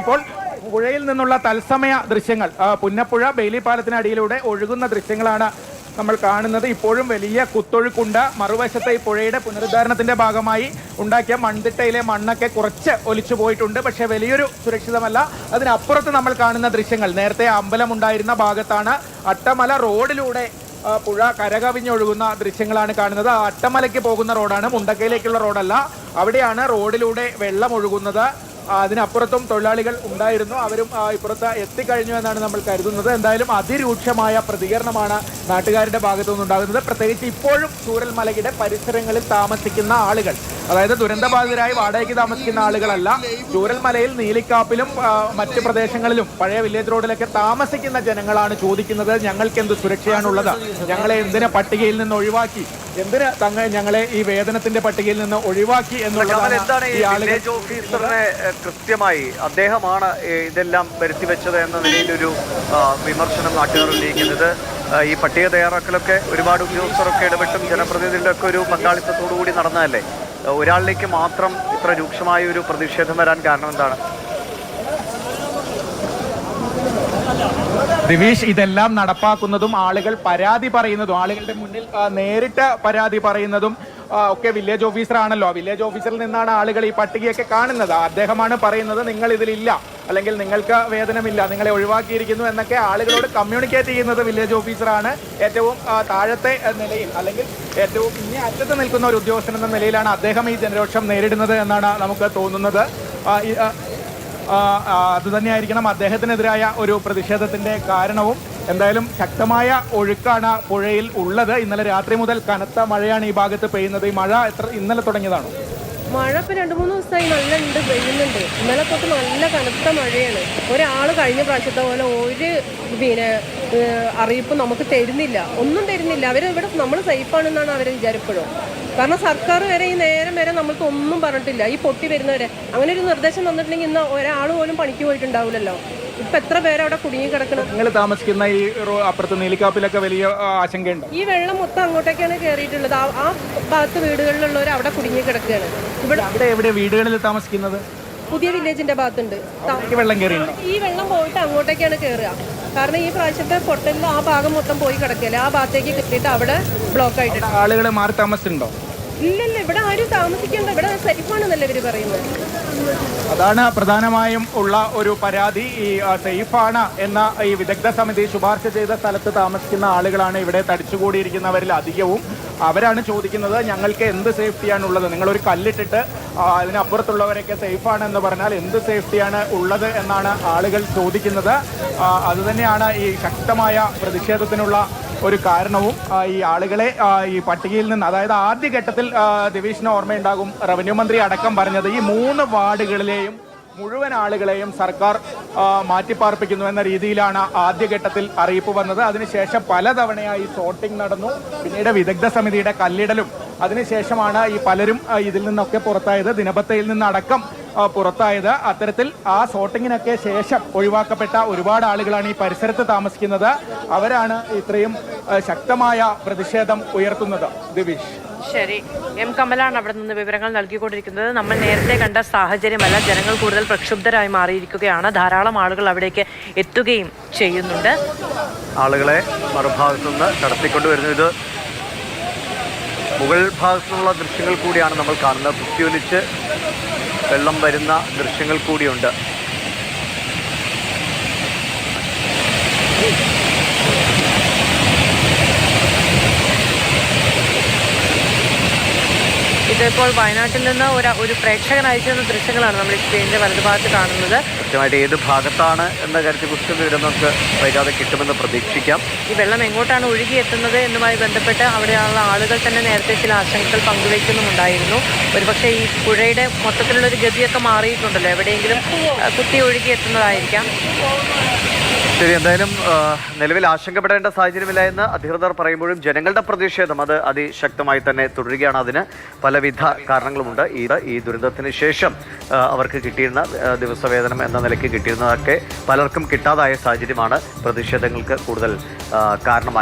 ഇപ്പോൾ പുഴയിൽ നിന്നുള്ള തത്സമയ ദൃശ്യങ്ങൾ. പുന്നപ്പുഴ ബെയിലി പാലത്തിനടിയിലൂടെ ഒഴുകുന്ന ദൃശ്യങ്ങളാണ് നമ്മൾ കാണുന്നത്. ഇപ്പോഴും വലിയ കുത്തൊഴുക്കുണ്ട്. മറുവശത്തെ ഈ പുഴയുടെ പുനരുദ്ധാരണത്തിന്റെ ഭാഗമായി ഉണ്ടാക്കിയ മൺതിട്ടയിലെ മണ്ണൊക്കെ കുറച്ച് ഒലിച്ചു പോയിട്ടുണ്ട്. പക്ഷേ വലിയൊരു സുരക്ഷിതമല്ല. അതിനപ്പുറത്ത് നമ്മൾ കാണുന്ന ദൃശ്യങ്ങൾ. നേരത്തെ അമ്പലം ഉണ്ടായിരുന്ന ഭാഗത്താണ് അട്ടമല റോഡിലൂടെ പുഴ കരകവിഞ്ഞൊഴുകുന്ന ദൃശ്യങ്ങളാണ് കാണുന്നത്. അട്ടമലയ്ക്ക് പോകുന്ന റോഡാണ്. മുണ്ടക്കയിലേക്കുള്ള റോഡല്ല. അവിടെയാണ് റോഡിലൂടെ വെള്ളം ഒഴുകുന്നത്. അതിനപ്പുറത്തും തൊഴിലാളികൾ ഉണ്ടായിരുന്നു. അവരും ഇപ്പുറത്ത് എത്തിക്കഴിഞ്ഞു എന്നാണ് നമ്മൾ കരുതുന്നത്. എന്തായാലും അതിരൂക്ഷമായ പ്രതികരണമാണ് നാട്ടുകാരുടെ ഭാഗത്തു നിന്നുണ്ടാകുന്നത്. പ്രത്യേകിച്ച് ഇപ്പോഴും ചൂരൽമലയുടെ പരിസരങ്ങളിൽ താമസിക്കുന്ന ആളുകൾ അതായത് ദുരന്തബാധിതരായി വാടകയ്ക്ക് താമസിക്കുന്ന ആളുകളല്ല ചൂരൽമലയിൽ നീലിക്കാപ്പിലും മറ്റ് പ്രദേശങ്ങളിലും പഴയ വില്ലേജ് റോഡിലൊക്കെ താമസിക്കുന്ന ജനങ്ങളാണ് ചോദിക്കുന്നത് ഞങ്ങൾക്ക് എന്ത് സുരക്ഷയാണുള്ളത്? ഞങ്ങളെ എന്തിനെ പട്ടികയിൽ നിന്ന് ഒഴിവാക്കി? എന്തിന് തങ്ങൾ ഞങ്ങളെ ഈ വേതനത്തിന്റെ പട്ടികയിൽ നിന്ന് ഒഴിവാക്കി എന്നുള്ളതാണ് എന്താണ് ഈ വില്ലേജ് ഓഫീസറിനെ കൃത്യമായി അദ്ദേഹമാണ് ഇതെല്ലാം വരുത്തി വെച്ചത് എന്ന നിലയിലൊരു വിമർശനം നാട്ടുകാർ ഉന്നയിക്കുന്നത് ഈ പട്ടിക തയ്യാറാക്കലൊക്കെ ഒരുപാട് ഉദ്യോഗസ്ഥരൊക്കെ ഇടപെട്ടും ജനപ്രതിനിധികളുടെ ഒക്കെ ഒരു പങ്കാളിത്തത്തോടു കൂടി നടന്നതല്ലേ? ഒരാളിലേക്ക് മാത്രം ഇത്ര രൂക്ഷമായ ഒരു പ്രതിഷേധം വരാൻ കാരണം എന്താണ്? ദിവീഷ് ഇതെല്ലാം നടപ്പാക്കുന്നതും ആളുകൾ പരാതി പറയുന്നതും ആളുകളുടെ മുന്നിൽ നേരിട്ട് പരാതി പറയുന്നതും ഒക്കെ വില്ലേജ് ഓഫീസറാണല്ലോ വില്ലേജ് ഓഫീസറിൽ നിന്നാണ് ആളുകൾ ഈ പട്ടികയൊക്കെ കാണുന്നത്. അദ്ദേഹമാണ് പറയുന്നത് നിങ്ങൾ ഇതിലില്ല. അല്ലെങ്കിൽ നിങ്ങൾക്ക് വേദനമില്ല നിങ്ങളെ ഒഴിവാക്കിയിരിക്കുന്നു എന്നൊക്കെ ആളുകളോട് കമ്മ്യൂണിക്കേറ്റ് ചെയ്യുന്നത് വില്ലേജ് ഓഫീസറാണ് ഏറ്റവും താഴത്തെ നിലയിൽ അല്ലെങ്കിൽ ഏറ്റവും ഇനി അറ്റത്ത് നിൽക്കുന്ന ഒരു ഉദ്യോഗസ്ഥൻ എന്ന നിലയിലാണ് അദ്ദേഹം ഈ ജനരോക്ഷം നേരിടുന്നത് എന്നാണ് നമുക്ക് തോന്നുന്നത്. അതുതന്നെയായിരിക്കണം അദ്ദേഹത്തിനെതിരായ ഒരു പ്രതിഷേധത്തിന്റെ കാരണവും. എന്തായാലും ശക്തമായ ഒഴുക്കാണ് പുഴയിൽ ഉള്ളത്. ഇന്നലെ രാത്രി മുതൽ കനത്ത മഴയാണ് ഈ ഭാഗത്ത് പെയ്യുന്നത്. ഈ മഴ എത്ര ഇന്നലെ തുടങ്ങിയതാണോ? മഴ ഇപ്പൊ രണ്ടു മൂന്ന് ദിവസമായി നല്ല ഉണ്ട് പെയ്യുന്നുണ്ട്. ഇന്നലെ തൊട്ട് നല്ല കനത്ത മഴയാണ്. ഒരാൾ കഴിഞ്ഞ പ്രാവശ്യത്തെ പോലെ ഒരു പിന്നെ അറിയിപ്പ് നമുക്ക് തരുന്നില്ല. ഒന്നും തരുന്നില്ല. അവർ ഇവിടെ നമ്മൾ സേഫ് സേഫാണെന്നാണ് അവർ വിചാരിപ്പോഴും കാരണം സർക്കാർ വരെ ഈ നേരം വരെ നമ്മൾക്ക് ഒന്നും പറഞ്ഞിട്ടില്ല. ഈ പൊട്ടി വരുന്നവരെ. അങ്ങനെ ഒരു നിർദ്ദേശം തന്നിട്ടുണ്ടെങ്കിൽ ഇന്ന് ഒരാൾ പോലും പണിക്ക് പോയിട്ടുണ്ടാവില്ലല്ലോ. ഇപ്പൊ എത്ര പേര് അവിടെ കുടുങ്ങി കിടക്കണം നിങ്ങൾ താമസിക്കുന്ന ഈ അപ്പുറത്ത് നീലിക്കാപ്പിലൊക്കെ വലിയ ആശങ്കയുണ്ട്. ഈ വെള്ളം മൊത്തം അങ്ങോട്ടേക്കാണ് കയറിയിട്ടുള്ളത് ആ ഭാഗത്ത് വീടുകളിലുള്ളവർ അവിടെ കുടുങ്ങി കിടക്കുകയാണ്. ഇവിടെ അവിടെ എവിടെ വീടുകളിൽ താമസിക്കുന്നത്? പുതിയ വില്ലേജിന്റെ ഭാഗത്തുണ്ട്. വെള്ളം ഈ വെള്ളം പോയിട്ട് അങ്ങോട്ടേക്കാണ് കയറുക കാരണം ഈ പ്രാവശ്യത്തെ പൊട്ടലിൽ ആ ഭാഗം മൊത്തം പോയി കിടക്കല്ലേ? ആ ഭാഗത്തേക്ക് കിട്ടിയിട്ട് അവിടെ ബ്ലോക്ക് ആയിട്ടുണ്ട് ആളുകൾ മാറി താമസിച്ചിട്ടുണ്ടോ? ഇല്ലല്ല ഇവിടെ ആരും താമസിക്കേണ്ട ഇവിടെ സേഫാണെന്നല്ലേ ഇവർ പറയുന്നത്. അതാണ് പ്രധാനമായും ഉള്ള ഒരു പരാതി. ഈ സേഫാണ് എന്ന ഈ വിദഗ്ധ സമിതി ശുപാർശ ചെയ്ത സ്ഥലത്ത് താമസിക്കുന്ന ആളുകളാണ് ഇവിടെ തടിച്ചുകൂടിയിരിക്കുന്നവരിൽ അധികവും. അവരാണ് ചോദിക്കുന്നത് ഞങ്ങൾക്ക് എന്ത് സേഫ്റ്റിയാണ് ഉള്ളത്? നിങ്ങളൊരു കല്ലിട്ടിട്ട് അതിനപ്പുറത്തുള്ളവരൊക്കെ സേഫാണ് എന്ന് പറഞ്ഞാൽ എന്ത് സേഫ്റ്റിയാണ് ഉള്ളത് എന്നാണ് ആളുകൾ ചോദിക്കുന്നത്. അതുതന്നെയാണ് ഈ ശക്തമായ പ്രതിഷേധത്തിനുള്ള ഒരു കാരണവും ഈ ആളുകളെ ഈ പട്ടികയിൽ നിന്ന് അതായത് ആദ്യഘട്ടത്തിൽ ദിവീഷിന് ഓർമ്മയുണ്ടാകും റവന്യൂ മന്ത്രി അടക്കം പറഞ്ഞത് ഈ മൂന്ന് വാർഡുകളിലെയും മുഴുവൻ ആളുകളെയും സർക്കാർ മാറ്റിപ്പാർപ്പിക്കുന്നു എന്ന രീതിയിലാണ് ആദ്യഘട്ടത്തിൽ അറിയിപ്പ് വന്നത്. അതിനുശേഷം പലതവണയായി സോർട്ടിംഗ് നടന്നു. പിന്നീട് വിദഗ്ധ സമിതിയുടെ കല്ലിടലും. അതിനുശേഷമാണ് ഈ പലരും ഇതിൽ നിന്നൊക്കെ പുറത്തായത്. ദിനപത്തയിൽ നിന്നടക്കം പുറത്തായത്. അത്തരത്തിൽ ആ ഷോട്ടിങ്ങിനൊക്കെ ശേഷം ഒഴിവാക്കപ്പെട്ട ഒരുപാട് ആളുകളാണ് ഈ പരിസരത്ത് താമസിക്കുന്നത്. അവരാണ് ഇത്രയും ശക്തമായ പ്രതിഷേധം ഉയർത്തുന്നത്. ദിവിഷ്. ശരി. എം കമലാണ് അവിടെ നിന്ന് വിവരങ്ങൾ നൽകിക്കൊണ്ടിരിക്കുന്നത്. നമ്മൾ നേരത്തെ കണ്ട സാഹചര്യമല്ല ജനങ്ങൾ കൂടുതൽ പ്രക്ഷുബ്ധരായി മാറിയിരിക്കുകയാണ്. ധാരാളം ആളുകൾ അവിടേക്ക് എത്തുകയും ചെയ്യുന്നുണ്ട്. ആളുകളെ മറുഭാഗത്തുനിന്ന് കടത്തിക്കൊണ്ടുവരുന്നത് ഇത് മുകൾ ഭാഗത്തുള്ള ദൃശ്യങ്ങൾ കൂടിയാണ് നമ്മൾ കാണുന്നത്. കുത്തിയൊലിച്ച് വെള്ളം വരുന്ന ദൃശ്യങ്ങൾ കൂടിയുണ്ട്. ഇതിപ്പോൾ വയനാട്ടിൽ നിന്ന് ഒരു ഒരു പ്രേക്ഷകൻ അയച്ചിരുന്ന ദൃശ്യങ്ങളാണ് നമ്മൾ സ്ക്രീനിന്റെ വലതുഭാഗത്ത് കാണുന്നത്. കൃത്യമായിട്ട് ഏത് ഭാഗത്താണ് എന്ന കാര്യത്തെ കുറിച്ചും വിവരം നമുക്ക് വൈകാതെ കിട്ടുമെന്ന് പ്രതീക്ഷിക്കാം. ഈ വെള്ളം എങ്ങോട്ടാണ് ഒഴുകി എത്തുന്നത് എന്നുമായി ബന്ധപ്പെട്ട് അവിടെയുള്ള ആളുകൾ തന്നെ നേരത്തെ ചില ആശങ്കകൾ പങ്കുവയ്ക്കുന്നുമുണ്ടായിരുന്നു. ഒരുപക്ഷെ ഈ പുഴയുടെ മൊത്തത്തിലുള്ള ഒരു ഗതിയൊക്കെ മാറിയിട്ടുണ്ടല്ലോ. എവിടെയെങ്കിലും കുത്തി ഒഴുകി ഒഴുകിയെത്തുന്നതായിരിക്കാം. ശരി എന്തായാലും നിലവിൽ ആശങ്കപ്പെടേണ്ട സാഹചര്യമില്ല എന്ന് അധികൃതർ പറയുമ്പോഴും ജനങ്ങളുടെ പ്രതിഷേധം അത് അതിശക്തമായി തന്നെ തുടരുകയാണ്. അതിന് പലവിധ കാരണങ്ങളുമുണ്ട്. ഈ ഈ ദുരന്തത്തിന് ശേഷം അവർക്ക് കിട്ടിയിരുന്ന ദിവസവേതനം എന്ന നിലയ്ക്ക് കിട്ടിയിരുന്നതൊക്കെ പലർക്കും കിട്ടാതായ സാഹചര്യമാണ് പ്രതിഷേധങ്ങൾക്ക് കൂടുതൽ കാരണമായി